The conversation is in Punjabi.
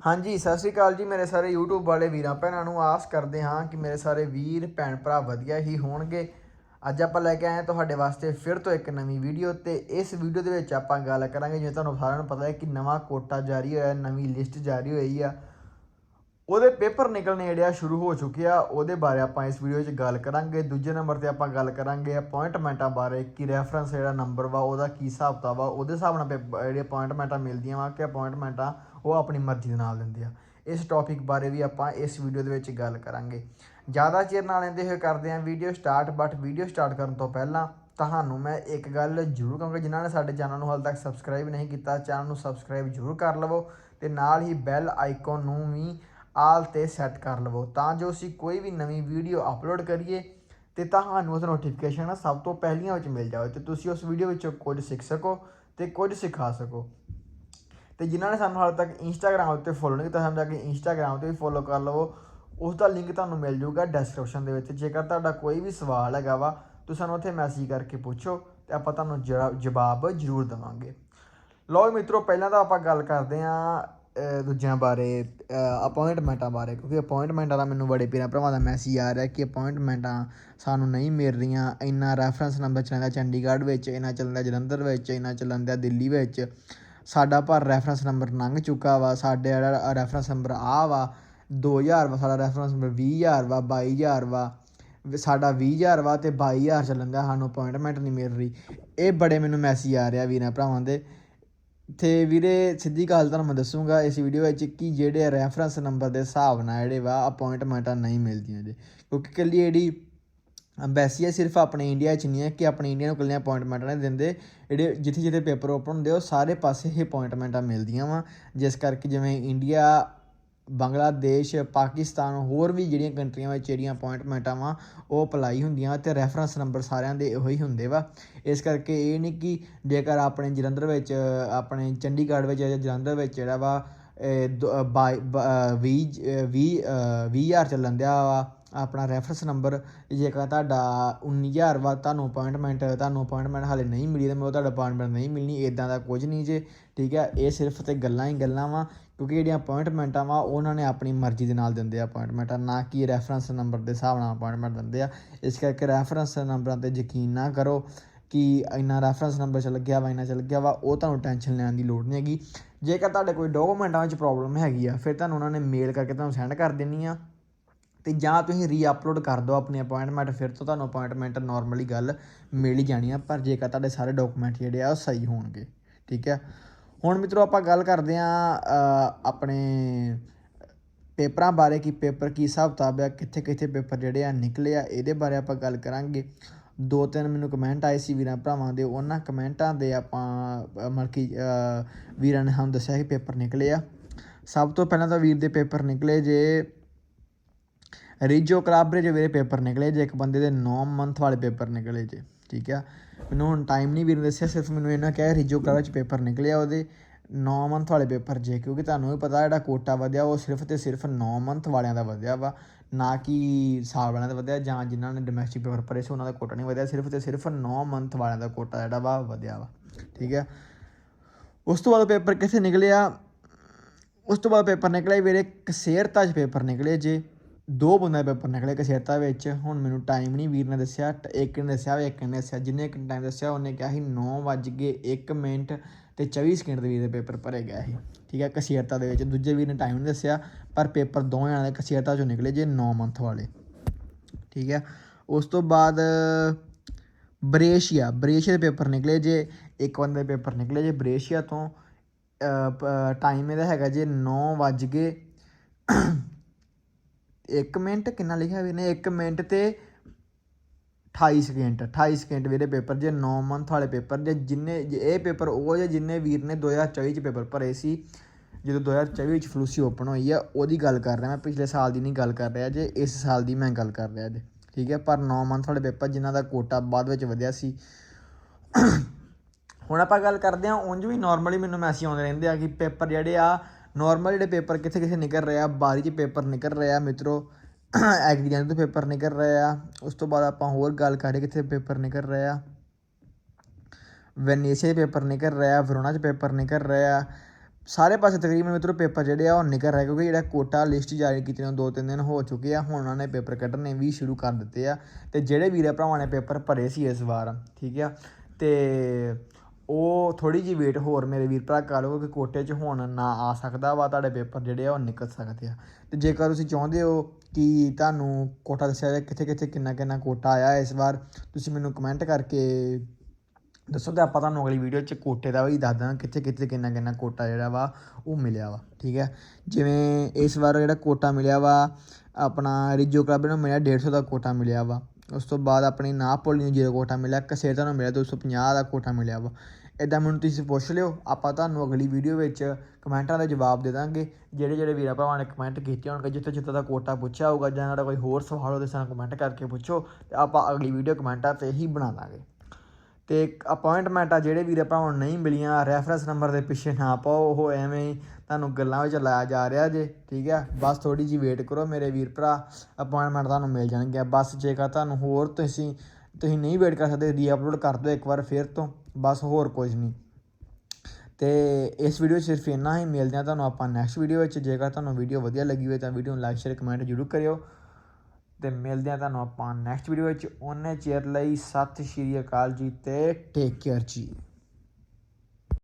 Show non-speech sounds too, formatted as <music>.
ਹਾਂਜੀ, ਸਤਿ ਸ਼੍ਰੀ ਅਕਾਲ ਜੀ ਮੇਰੇ ਸਾਰੇ YouTube ਵਾਲੇ ਵੀਰਾਂ ਭੈਣਾਂ ਨੂੰ। ਆਸ ਕਰਦੇ ਹਾਂ ਕਿ ਮੇਰੇ ਸਾਰੇ ਵੀਰ, ਭੈਣ ਭਰਾ ਵਧੀਆ ਹੀ ਹੋਣਗੇ। ਅੱਜ ਆਪਾਂ ਲੈ ਕੇ ਆਏ ਹਾਂ ਤੁਹਾਡੇ ਵਾਸਤੇ ਫਿਰ ਤੋਂ ਇੱਕ ਨਵੀਂ ਵੀਡੀਓ ਤੇ ਇਸ ਵੀਡੀਓ ਦੇ ਵਿੱਚ ਆਪਾਂ ਗੱਲ ਕਰਾਂਗੇ। ਜਿਵੇਂ ਤੁਹਾਨੂੰ ਸਾਰਿਆਂ ਨੂੰ ਪਤਾ ਹੈ ਕਿ ਨਵਾਂ ਕੋਟਾ ਜਾਰੀ ਹੋਇਆ, ਨਵੀਂ ਲਿਸਟ ਜਾਰੀ ਹੋਈ ਆ। ਉਹਦੇ ਪੇਪਰ ਨਿਕਲਣੇ ਜਿਹੜੇ ਆ ਸ਼ੁਰੂ ਹੋ ਚੁੱਕੇ ਆ, ਉਹਦੇ ਬਾਰੇ ਆਪਾਂ ਇਸ ਵੀਡੀਓ 'ਚ ਗੱਲ ਕਰਾਂਗੇ। ਦੂਜੇ ਨੰਬਰ ਤੇ ਆਪਾਂ ਗੱਲ ਕਰਾਂਗੇ ਅਪਾਇੰਟਮੈਂਟਾਂ ਬਾਰੇ, ਕਿ ਰੈਫਰੈਂਸ ਜਿਹੜਾ ਨੰਬਰ ਵਾ, ਉਹਦਾ ਕੀ ਹਿਸਾਬ ਵਾ ਉਹਦੇ ਹਿਸਾਬ ਨਾਲ ਪੇਪ- ਜਿਹੜੀ ਅਪਾਇੰਟਮੈਂਟਾਂ ਮਿਲਦੀਆਂ ਵਾ, ਕਿ ਅਪਾਇੰਟਮੈਂਟਾਂ ਉਹ ਆਪਣੀ ਮਰਜ਼ੀ ਦੇ ਨਾਲ ਦਿੰਦੇ ਆ। ਇਸ ਟੌਪਿਕ ਬਾਰੇ ਵੀ ਆਪਾਂ ਇਸ ਵੀਡੀਓ ਦੇ ਵਿੱਚ ਗੱਲ ਕਰਾਂਗੇ। ਜ਼ਿਆਦਾ ਚਿਰ ਨਾਲ ਲੈਂਦੇ ਹੋਏ ਕਰਦੇ ਹਾਂ video start but video start ਕਰਨ ਤੋਂ ਪਹਿਲਾਂ ਤੁਹਾਨੂੰ ਮੈਂ ਇੱਕ ਗੱਲ ਜ਼ਰੂਰ ਕਹਾਂਗਾ, ਜਿਨ੍ਹਾਂ ਨੇ ਸਾਡੇ ਚੈਨਲ ਨੂੰ ਹਾਲ ਤੱਕ ਸਬਸਕ੍ਰਾਈਬ ਨਹੀਂ ਕੀਤਾ ਚੈਨਲ ਨੂੰ ਸਬਸਕ੍ਰਾਈਬ ਜ਼ਰੂਰ ਕਰ ਲਵੋ ਤੇ ਨਾਲ ਹੀ ਬੈਲ ਆਈਕਨ ਨੂੰ ਵੀ ਆਲ ਤੇ ਸੈੱਟ ਕਰ ਲਵੋ। ਤਾਂ ਜੋ ਅਸੀਂ ਕੋਈ ਵੀ ਨਵੀਂ ਵੀਡੀਓ ਅਪਲੋਡ ਕਰੀਏ ਤੇ ਤੁਹਾਨੂੰ ਉਸ ਨੋਟੀਫਿਕੇਸ਼ਨ ਸਭ ਤੋਂ ਪਹਿਲੀਆਂ ਵਿੱਚ ਮਿਲ ਜਾਵੇ ਤੇ ਤੁਸੀਂ ਉਸ ਵੀਡੀਓ ਵਿੱਚੋਂ ਕੁਝ ਸਿੱਖ ਸਕੋ ਤੇ ਕੁਝ ਸਿਖਾ ਸਕੋ। ਤੇ ਜਿਨ੍ਹਾਂ ਨੇ ਸਾਨੂੰ ਹਾਲੇ ਤੱਕ ਇੰਸਟਾਗ੍ਰam ਉੱਤੇ ਫੋਲੋ ਨਹੀਂ ਕੀਤਾ, ਸਾਨੂੰ ਜਾ ਕੇ ਇੰਸਟਾਗ੍ਰam ਤੇ ਵੀ ਫੋਲੋ ਕਰ ਲਵੋ। ਉਸ ਦਾ ਲਿੰਕ ਤੁਹਾਨੂੰ ਮਿਲ ਜਾਊਗਾ ਡਿਸਕ੍ਰਿਪਸ਼ਨ ਦੇ ਵਿੱਚ। ਜੇਕਰ ਤੁਹਾਡਾ ਕੋਈ ਵੀ ਸਵਾਲ ਹੈਗਾ ਵਾ, ਤੁਸੀਂ ਸਾਨੂੰ ਉੱਥੇ ਮੈਸੇਜ ਕਰਕੇ ਪੁੱਛੋ ਤੇ ਆਪਾਂ ਤੁਹਾਨੂੰ ਜਰਾ- ਜਵਾਬ ਜ਼ਰੂਰ ਦੇਵਾਂਗੇ। ਲਓ ਮਿੱਤਰੋ, ਪਹਿਲਾਂ ਤਾਂ ਆਪਾਂ ਗੱਲ ਕਰਦੇ ਆਂ ਦੂਜਿਆਂ ਬਾਰੇ ਅਪੋਇੰਟਮੈਂਟਾਂ ਬਾਰੇ, ਕਿਉਂਕਿ ਅਪੋਇੰਟਮੈਂਟਾਂ ਦਾ ਮੈਨੂੰ ਬੜੇ ਪੀਰਾਂ ਭਰਾਵਾਂ ਦਾ ਮੈਸੇਜ ਆ ਰਿਹਾ ਕਿ ਅਪੋਇੰਟਮੈਂਟਾਂ ਸਾਨੂੰ ਨਹੀਂ ਮਿਲ ਰਹੀਆਂ। ਇੰਨਾ ਰੈਫਰੈਂਸ ਨੰਬਰ ਚੱਲਦਾ ਚੰਡੀਗੜ੍ਹ ਵਿੱਚ, ਇੰਨਾ ਚੱਲਦਾ ਜਲੰਧਰ ਵਿੱਚ, ਇੰਨਾ ਚੱਲਦਾ ਦਿੱਲੀ ਵਿੱਚ। ਸਾਡਾ ਪਰ ਰੈਫਰੈਂਸ ਨੰਬਰ ਲੰਘ ਚੁੱਕਾ ਵਾ, ਸਾਡੇ ਜਿਹੜਾ ਰੈਫਰੈਂਸ ਨੰਬਰ ਆ ਵਾ। 2000 ਵਾ, ਸਾਡਾ ਰੈਫਰੈਂਸ ਨੰਬਰ 20000 ਵਾ 22000 ਵਾ ਵੀ। ਸਾਡਾ 20000 ਵਾ ਤੇ 22000 ਚੱਲਣ ਦਾ, ਸਾਨੂੰ ਅਪਾਇੰਟਮੈਂਟ ਨਹੀਂ ਮਿਲ ਰਹੀ। ਇਹ ਬੜੇ ਮੈਨੂੰ ਮੈਸੇਜ ਆ ਰਿਹਾ ਵੀਰਾਂ ਭਰਾਵਾਂ ਦੇ। ਤੇ ਵੀਰੇ, ਸਿੱਧੀ ਗੱਲ ਤੁਹਾਨੂੰ ਮੈਂ ਦੱਸੂਗਾ, ਇਸ ਵੀਡੀਓ ਵਿੱਚ ਕਿ ਜਿਹੜੇ ਰੈਫਰੈਂਸ ਨੰਬਰ ਦੇ ਹਿਸਾਬ ਨਾਲ ਜਿਹੜੇ ਵਾ ਅਪਾਇੰਟਮੈਂਟਾਂ ਨਹੀਂ ਮਿਲਦੀਆਂ ਜੇ। ਕਿਉਂਕਿ ਕੱਲੀ ਜਿਹੜੀ ਐਮਬੈਸੀ ਹੈ ਸਿਰਫ ਆਪਣੇ ਇੰਡੀਆ 'ਚ ਨਹੀਂ ਹੈ ਕਿ ਆਪਣੇ ਇੰਡੀਆ ਨੂੰ ਕੱਲੀਆਂ ਅਪਾਇੰਟਮੈਂਟਾਂ ਨਹੀਂ ਦਿੰਦੇ। ਜਿਹੜੇ ਜਿੱਥੇ ਜਿੱਥੇ ਪੇਪਰ ਓਪਨ ਹੁੰਦੇ ਉਹ ਸਾਰੇ ਪਾਸੇ ਹੀ ਅਪਾਇੰਟਮੈਂਟਾਂ ਮਿਲਦੀਆਂ ਵਾ। ਜਿਸ ਕਰਕੇ ਜਿਵੇਂ ਇੰਡੀਆ ਬੰਗਲਾਦੇਸ਼, ਪਾਕਿਸਤਾਨ, ਹੋਰ ਵੀ ਜਿਹੜੀਆਂ ਕੰਟਰੀਆਂ ਵਿੱਚ ਜਿਹੜੀਆਂ ਅਪਾਇੰਟਮੈਂਟਾਂ ਵਾ, ਉਹ ਅਪਲਾਈ ਹੁੰਦੀਆਂ ਤੇ ਰੈਫਰੈਂਸ ਨੰਬਰ ਸਾਰਿਆਂ ਦੇ ਉਹੀ ਹੁੰਦੇ ਵਾ। ਇਸ ਕਰਕੇ ਇਹ ਨਹੀਂ ਕਿ ਜੇਕਰ ਆਪਣੇ ਜਲੰਧਰ ਵਿੱਚ, ਆਪਣੇ ਚੰਡੀਗੜ੍ਹ ਵਿੱਚ ਜਾਂ ਜਲੰਧਰ ਵਿੱਚ ਜਿਹੜਾ ਵਾ 20 20000 ਚੱਲਣ ਦਿਆ ਵਾ ਆਪਣਾ ਰੈਫਰੈਂਸ ਨੰਬਰ ਜੇਕਰ ਤੁਹਾਡਾ 19000 ਵਾ ਤੁਹਾਨੂੰ ਅਪਾਇੰਟਮੈਂਟ ਤੁਹਾਨੂੰ ਅਪਾਇੰਟਮੈਂਟ ਹਾਲੇ ਨਹੀਂ ਮਿਲੀ ਤਾਂ ਮੈਨੂੰ ਤੁਹਾਡਾ ਅਪਾਇੰਟਮੈਂਟ ਨਹੀਂ ਮਿਲਣੀ ਇਦਾਂ ਦਾ ਕੁਝ ਨਹੀਂ ਜੇ, ਠੀਕ ਹੈ? ਇਹ ਸਿਰਫ ਤੇ ਗੱਲਾਂ ਹੀ ਗੱਲਾਂ ਵਾ, ਕਿਉਂਕਿ ਜਿਹੜੀਆਂ ਅਪਾਇੰਟਮੈਂਟਾਂ ਵਾ, ਉਹਨਾਂ ਨੇ ਆਪਣੀ ਮਰਜ਼ੀ ਦੇ ਨਾਲ ਦਿੰਦੇ ਆ ਅਪਾਇੰਟਮੈਂਟਾਂ ਨਾ ਕਿ ਰੈਫਰੈਂਸ ਨੰਬਰ ਦੇ ਹਿਸਾਬ ਨਾਲ ਅਪਾਇੰਟਮੈਂਟ ਦਿੰਦੇ ਆ। ਇਸ ਕਰਕੇ ਰੈਫਰੈਂਸ ਨੰਬਰਾਂ ਤੇ ਯਕੀਨ ਨਾ ਕਰੋ ਕਿ ਇੰਨਾ ਰੈਫਰੈਂਸ ਨੰਬਰ ਚੱਲ ਗਿਆ ਵਾ, ਇੰਨਾ ਚੱਲ ਗਿਆ ਵਾ, ਉਹ ਤੁਹਾਨੂੰ ਟੈਨਸ਼ਨ ਲੈਣ ਦੀ ਲੋੜ ਨਹੀਂ ਹੈਗੀ। ਜੇਕਰ ਤੁਹਾਡੇ ਕੋਈ ਡਾਕੂਮੈਂਟਾਂ ਵਿੱਚ ਪ੍ਰੋਬਲਮ ਹੈਗੀ ਆ, ਫਿਰ ਤੁਹਾਨੂੰ ਉਹਨਾਂ ਨੇ ਮੇਲ ਕਰਕੇ ਤੁਹਾਨੂੰ ਸੈਂਡ ਕਰ ਦੇਣੀ ਆ। ਤੇ ਜਾਂ ਤੁਸੀਂ ਰੀਅਪਲੋਡ ਕਰ ਦਿਓ ਆਪਣੀ ਅਪਾਇੰਟਮੈਂਟ ਫਿਰ ਤੋਂ ਤੁਹਾਨੂੰ ਅਪਾਇੰਟਮੈਂਟ ਨਾਰਮਲੀ ਗੱਲ ਮਿਲ ਹੀ ਜਾਣੀ ਆ ਪਰ ਜੇਕਰ ਤੁਹਾਡੇ ਸਾਰੇ ਡਾਕੂਮੈਂਟ ਜਿਹੜੇ ਆ ਉਹ ਸਹੀ ਹੋਣਗੇ ਠੀਕ ਹੈ ਹੁਣ ਮਿੱਤਰੋ ਆਪਾਂ ਗੱਲ ਕਰਦੇ ਆ ਆਪਣੇ ਪੇਪਰਾਂ ਬਾਰੇ ਕਿ ਪੇਪਰ ਕੀ ਹਿਸਾਬ ਕਿਤਾਬ ਆ ਕਿੱਥੇ ਕਿੱਥੇ ਪੇਪਰ ਜਿਹੜੇ ਆ ਨਿਕਲੇ ਆ ਇਹਦੇ ਬਾਰੇ ਆਪਾਂ ਗੱਲ ਕਰਾਂਗੇ। ਦੋ ਤਿੰਨ ਮੈਨੂੰ ਕਮੈਂਟ ਆਏ ਸੀ ਵੀਰਾਂ ਭਰਾਵਾਂ ਦੇ ਉਹਨਾਂ ਕਮੈਂਟਾਂ ਦੇ ਆਪਾਂ ਅ, ਮਤਲਬ ਕਿ ਵੀਰਾਂ ਨੇ ਸਾਨੂੰ ਦੱਸਿਆ ਕਿ ਪੇਪਰ ਨਿਕਲੇ ਆ। ਸਭ ਤੋਂ ਪਹਿਲਾਂ ਤਾਂ ਵੀਰ ਦੇ ਪੇਪਰ ਨਿਕਲੇ ਜੇ ਰੀਜੋ ਕਲਾਬਰੇ ਜੇ ਮੇਰੇ ਪੇਪਰ ਨਿਕਲੇ, ਜੇ ਇੱਕ ਬੰਦੇ ਦੇ 9 ਮੰਥ ਵਾਲੇ ਪੇਪਰ ਨਿਕਲੇ ਜੇ, ਠੀਕ ਆ? ਮੈਨੂੰ ਹੁਣ ਟਾਈਮ ਨਹੀਂ ਵੀਰ ਦੱਸਿਆ, ਸਿਰਫ ਮੈਨੂੰ ਇਹਨਾਂ ਕਿਹਾ ਰੀਜੋ ਕਲਾਬਰੇ ਚ ਪੇਪਰ ਨਿਕਲਿਆ ਉਹਦੇ 9 ਮੰਥ ਵਾਲੇ ਪੇਪਰ ਜੇ, ਕਿਉਂਕਿ ਤੁਹਾਨੂੰ ਵੀ ਪਤਾ ਜਿਹੜਾ ਕੋਟਾ ਵਧਿਆ, ਉਹ ਸਿਰਫ ਤੇ ਸਿਰਫ 9 ਮੰਥ ਵਾਲਿਆਂ ਦਾ ਵਧਿਆ ਵਾ, ਨਾ ਕਿ ਸਾਲ ਵਾਲਿਆਂ ਦਾ ਵਧਿਆ, ਜਾਂ ਜਿਨ੍ਹਾਂ ਨੇ ਡੋਮੈਸਟਿਕ ਪੇਪਰ ਭਰੇ ਸੀ, ਉਹਨਾਂ ਦਾ ਕੋਟਾ ਨਹੀਂ ਵਧਿਆ, ਸਿਰਫ ਤੇ ਸਿਰਫ 9 ਮੰਥ ਵਾਲਿਆਂ ਦਾ ਕੋਟਾ ਜਿਹੜਾ ਵਾ, ਵਧਿਆ ਵਾ, ਠੀਕ ਹੈ ਉਸ ਤੋਂ ਬਾਅਦ ਪੇਪਰ ਕਿੱਥੇ ਨਿਕਲਿਆ ਉਸ ਤੋਂ ਬਾਅਦ ਪੇਪਰ ਨਿਕਲੇ, ਵੀਰੇ ਕਸੇਰਤਾ 'ਚ ਪੇਪਰ ਨਿਕਲੇ ਜੇ ਦੋ ਬੰਦਾ ਪੇਪਰ ਨਿਕਲੇ ਕਸੇਰਤਾ ਵਿੱਚ, ਹੁਣ ਮੈਨੂੰ ਟਾਈਮ ਨਹੀਂ ਵੀਰ ਨੇ ਦੱਸਿਆ, ਇੱਕ ਨੇ ਦੱਸਿਆ, ਇੱਕ ਨੇ ਦੱਸਿਆ, ਜਿੰਨੇ ਟਾਈਮ ਦੱਸਿਆ ਉਹਨੇ ਕਿਹਾ ਸੀ 9 ਵੱਜ ਕੇ 1 ਮਿੰਟ ਤੇ 24 ਸਕਿੰਟ ਦੇ ਵੀਰ ਦੇ ਪੇਪਰ ਭਰੇ ਗਏ ਸੀ, ਠੀਕ ਹੈ ਕਸੇਰਤਾ ਦੇ ਵਿੱਚ। ਦੂਜੇ ਵੀਰ ਨੇ ਟਾਈਮ ਨਹੀਂ ਦੱਸਿਆ, ਪਰ ਪੇਪਰ ਦੋਵੇਂ ਜਣਾਂ ਦੇ 'ਚੋਂ ਨਿਕਲੇ ਜੇ 9 ਮੰਥ ਵਾਲੇ, ਠੀਕ ਹੈ। ਉਸ ਤੋਂ ਬਾਅਦ ਬਰੇਸ਼ੀਆ ਬਰੇਸ਼ੀਆ ਦੇ ਪੇਪਰ ਨਿਕਲੇ ਜੇ, ਇੱਕ ਬੰਦੇ ਦੇ ਪੇਪਰ ਨਿਕਲੇ ਜੇ ਬਰੇਸ਼ੀਆ ਤੋਂ ਟਾਈਮ ਇਹਦਾ ਹੈਗਾ ਜੇ 9 ਵੱਜ ਕੇ 1 ਮਿੰਟ, ਕਿੰਨਾ ਲਿਖਿਆ ਵੀ ਨੇ? 1 ਮਿੰਟ ਤੇ 28 ਸਕਿੰਟ 28 ਸਕਿੰਟ ਵੀਰੇ ਪੇਪਰ, ਜੇ 9 ਮੰਥ ਵਾਲੇ ਪੇਪਰ, ਜੇ ਜਿੰਨੇ, ਜੇ ਇਹ ਪੇਪਰ ਉਹ ਜੇ ਜਿੰਨੇ ਵੀਰ ਨੇ 2024 ਚ ਪੇਪਰ ਭਰੇ ਸੀ, ਜਦੋਂ 2024 ਵਿੱਚ ਫਲੂਸੀ ਓਪਨ ਹੋਈ ਆ, ਉਹਦੀ ਗੱਲ ਕਰ ਰਿਹਾ ਮੈਂ, ਪਿਛਲੇ ਸਾਲ ਦੀ ਨਹੀਂ ਗੱਲ ਕਰ ਰਿਹਾ ਜੇ, ਇਸ ਸਾਲ ਦੀ ਮੈਂ ਗੱਲ ਕਰ ਰਿਹਾ ਜੇ, ਠੀਕ ਹੈ? ਪਰ 9 ਮੰਥ ਵਾਲੇ ਪੇਪਰ ਜਿਨ੍ਹਾਂ ਦਾ ਕੋਟਾ ਬਾਅਦ ਵਿੱਚ ਵਧਿਆ ਸੀ, ਹੁਣ ਆਪਾਂ ਗੱਲ ਕਰਦੇ ਹਾਂ, ਉਂਝ ਵੀ ਨਾਰਮਲੀ ਮੈਨੂੰ ਮੈਸੇਜ ਆਉਂਦੇ ਰਹਿੰਦੇ ਆ ਕਿ ਪੇਪਰ ਜਿਹੜੇ ਆ ਨਾਰਮਲ ਜਿਹੜੇ ਪੇਪਰ ਕਿੱਥੇ ਕਿੱਥੇ ਨਿਕਲ ਰਹੇ ਆ, ਬਾਰੀ 'ਚ ਪੇਪਰ ਨਿਕਲ ਰਿਹਾ ਆ ਮਿੱਤਰੋ <coughs> ਐਗਰੀਕਲਚਰ ਦੇ ਪੇਪਰ ਨਿਕਲ ਰਿਹਾ ਉਸ ਤੋਂ ਬਾਅਦ ਆਪਾਂ ਹੋਰ ਗੱਲ ਕਰੀਏ ਕਿੱਥੇ ਪੇਪਰ ਨਿਕਲ ਰਿਹਾ ਆ। ਦੇ ਪੇਪਰ ਨਿਕਲ ਰਿਹਾ ਆ ਵਰੋਨਾ 'ਚ ਪੇਪਰ ਨਿਕਲ ਰਿਹਾ ਸਾਰੇ ਪਾਸੇ ਤਕਰੀਬਨ ਮਿੱਤਰੋ ਪੇਪਰ ਜਿਹੜੇ ਆ, ਉਹ ਨਿਕਲ ਰਹੇ ਕਿਉਂਕਿ ਜਿਹੜਾ ਕੋਟਾ ਲਿਸਟ ਜਾਰੀ ਕੀਤੀ ਨੂੰ ਦੋ ਤਿੰਨ ਦਿਨ ਹੋ ਚੁੱਕੇ ਆ। ਹੁਣ ਉਹਨਾਂ ਨੇ ਪੇਪਰ ਕੱਢਣੇ ਵੀ ਸ਼ੁਰੂ ਕਰ ਦਿੱਤੇ ਆ। ਤੇ ਜਿਹੜੇ ਵੀਰੇ ਭਰਾਵਾਂ ਨੇ ਪੇਪਰ ਭਰੇ ਸੀ ਇਸ ਵਾਰ, ਠੀਕ ਆ? ਤੇ ਉਹ ਥੋੜੀ ਜਿਹੀ ਵੇਟ ਹੋਰ ਮੇਰੇ ਵੀਰ ਭਰਾ ਕਰ ਲਓ ਕਿ ਕੋਟੇ 'ਚ ਹੁਣ ਨਾ ਆ ਸਕਦਾ ਵਾ ਤੁਹਾਡੇ ਪੇਪਰ ਜਿਹੜੇ ਆ, ਉਹ ਨਿਕਲ ਸਕਦੇ ਆ। ਤੇ ਜੇਕਰ ਤੁਸੀਂ ਚਾਹੁੰਦੇ ਹੋ ਕਿ ਤੁਹਾਨੂੰ ਕੋਟਾ ਦੱਸਿਆ ਜਾਏ, ਕਿੱਥੇ ਕਿੱਥੇ, ਕਿੰਨਾ ਕਿੰਨਾ ਕੋਟਾ ਆਇਆ ਇਸ ਵਾਰ, ਤੁਸੀਂ ਮੈਨੂੰ ਕਮੈਂਟ ਕਰਕੇ ਦੱਸੋ ਤੇ ਆਪਾਂ ਤੁਹਾਨੂੰ ਅਗਲੀ ਵੀਡੀਓ 'ਚ ਕੋਟੇ ਦਾ ਵੀ ਦੱਸ ਦਾਂ ਕਿੱਥੇ ਕਿੱਥੇ, ਕਿੰਨਾ ਕਿੰਨਾ ਕੋਟਾ ਜਿਹੜਾ ਵਾ, ਉਹ ਮਿਲਿਆ ਵਾ, ਠੀਕ ਹੈ? ਜਿਵੇਂ ਇਸ ਵਾਰ ਜਿਹੜਾ ਕੋਟਾ ਮਿਲਿਆ ਵਾ, ਆਪਣਾ ਰਿਜੋ ਕਲੱਬ ਨੂੰ ਮਿਲਿਆ 150 ਦਾ ਕੋਟਾ ਮਿਲਿਆ ਵਾ। ਉਸ ਤੋਂ ਬਾਅਦ ਆਪਣੀ ਨਾਪੋਲੀ ਨੂੰ ਜ਼ੀਰੋ ਕੋਟਾ ਮਿਲਿਆ ਕਸੇਟਾ ਨੂੰ ਮਿਲਿਆ 250 ਦਾ ਕੋਟਾ ਮਿਲਿਆ ਵਾ। ਇਦਾਂ ਮੈਨੂੰ ਤੁਸੀਂ ਪੁੱਛ ਲਿਓ, ਆਪਾਂ ਤੁਹਾਨੂੰ ਅਗਲੀ ਵੀਡੀਓ ਵਿੱਚ ਕਮੈਂਟਾਂ ਦਾ ਜਵਾਬ ਦੇ ਦਾਂਗੇ। ਜਿਹੜੇ ਜਿਹੜੇ ਵੀਰਾਂ ਭਰਾਵਾਂ ਨੇ ਕਮੈਂਟ ਕੀਤੇ ਹੋਣਗੇ, ਜਿੱਥੇ ਜਿੱਥੇ ਦਾ ਕੋਟਾ ਪੁੱਛਿਆ ਹੋਊਗਾ ਜਾਂ ਤੁਹਾਡਾ ਕੋਈ ਹੋਰ ਸਵਾਲ ਹੋਵੇ, ਸਾਨੂੰ ਕਮੈਂਟ ਕਰਕੇ ਪੁੱਛੋ ਤੇ ਆਪਾਂ ਅਗਲੀ ਵੀਡੀਓ ਕਮੈਂਟਾਂ ਤੇ ਹੀ ਬਣਾ ਦਾਂਗੇ। ਤੇ ਅਪਾਇੰਟਮੈਂਟ ਆ, ਜਿਹੜੇ ਵੀਰੇ ਭਰਾਵਾਂ ਨੂੰ ਨਹੀਂ ਮਿਲੀਆਂ ਰੈਫਰੈਂਸ ਨੰਬਰ ਦੇ ਪਿੱਛੇ ਨਾ ਪਾਓ, ਉਹ ਐਵੇਂ ਤੁਹਾਨੂੰ ਗੱਲਾਂ ਵਿੱਚ ਲਾਇਆ ਜਾ ਰਿਹਾ ਜੇ, ਠੀਕ ਹੈ ਬਸ ਥੋੜੀ ਜਿਹੀ ਵੇਟ ਕਰੋ ਮੇਰੇ ਵੀਰ ਭਰਾ ਅਪਾਇੰਟਮੈਂਟ ਤੁਹਾਨੂੰ ਮਿਲ ਜਾਣਗੇ ਬਸ ਜੇਕਰ ਤੁਹਾਨੂੰ ਹੋਰ ਤੁਸੀਂ ਤੁਸੀਂ ਨਹੀਂ ਵੇਟ ਕਰ ਸਕਦੇ ਰੀਅਪਲੋਡ ਕਰ ਦਿਓ ਇੱਕ ਵਾਰ ਫਿਰ ਤੋਂ, ਬਸ ਹੋਰ ਕੁਝ ਨਹੀਂ। ਤੇ ਇਸ ਵੀਡੀਓ 'ਚ ਸਿਰਫ ਇੰਨਾ ਹੀ, ਮਿਲਦੇ ਆ ਤੁਹਾਨੂੰ ਆਪਾਂ ਨੈਕਸਟ ਵੀਡੀਓ ਵਿੱਚ। ਜੇਕਰ ਤੁਹਾਨੂੰ ਵੀਡੀਓ ਵਧੀਆ ਲੱਗੀ ਹੋਵੇ ਤਾਂ ਵੀਡੀਓ ਨੂੰ ਲਾਈਕ ਸ਼ੇਅਰ ਕਮੈਂਟ ਜ਼ਰੂਰ ਕਰਿਓ। ਤੇ ਮਿਲਦੇ ਆ ਤੁਹਾਨੂੰ ਆਪਾਂ ਨੈਕਸਟ ਵੀਡੀਓ ਵਿੱਚ। ਉਹਨੇ ਚੇਅਰ ਲਈ ਸਤਿ ਸ਼੍ਰੀ ਅਕਾਲ ਜੀ ਤੇ ਟੇਕ ਕੇਅਰ ਜੀ।